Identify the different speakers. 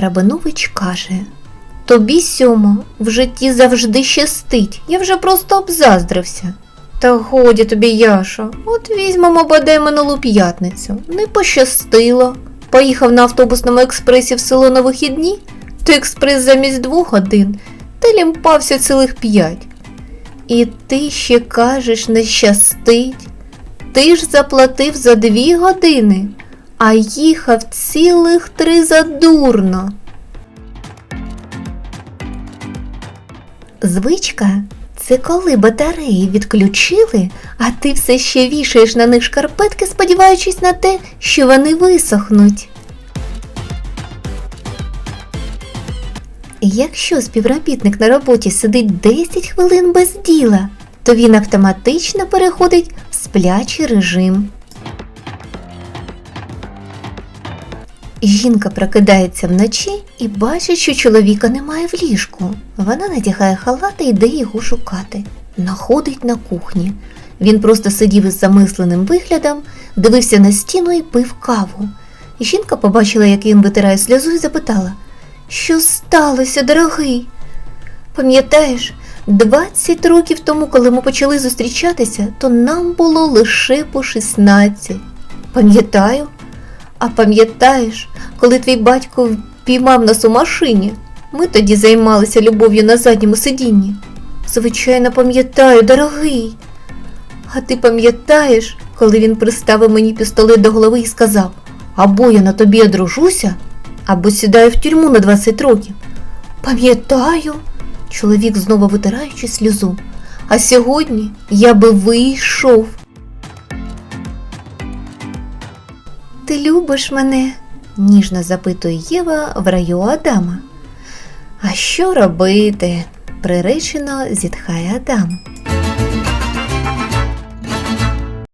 Speaker 1: Рабинович каже Тобі, сьомо, в житті завжди щастить. Я вже просто обзаздрився. Та годі тобі, Яша, от візьмемо бодай минулу п'ятницю. Не пощастило. Поїхав на автобусному експресі в село на вихідні, то експрес замість двох годин, та лімпався цілих п'ять. І ти ще кажеш, не щастить. Ти ж заплатив за дві години, а їхав цілих три задурно. Звичка це коли батареї відключили, а ти все ще вішаєш на них шкарпетки, сподіваючись на те, що вони висохнуть. Якщо співробітник на роботі сидить 10 хвилин без діла, то він автоматично переходить в сплячий режим. Жінка прокидається вночі і бачить, що чоловіка немає в ліжку. Вона надягає халат і йде його шукати. Находить на кухні. Він просто сидів із замисленим виглядом, дивився на стіну і пив каву. Жінка побачила, як він витирає сльозу, і запитала: Що сталося, дорогий? Пам'ятаєш, 20 років тому, коли ми почали зустрічатися, то нам було лише по 16. Пам'ятаю. А пам'ятаєш, коли твій батько впіймав нас у машині? Ми тоді займалися любов'ю на задньому сидінні. Звичайно, пам'ятаю, дорогий. А ти пам'ятаєш, коли він приставив мені пістолет до голови і сказав: або я на тобі одружуся, або сідаю в тюрму на 20 років. Пам'ятаю, чоловік знову витираючи сльозу. А сьогодні я би вийшов. Ти любиш мене? ніжно запитує Єва в раю Адама. А що робити? приречено зітхає Адам.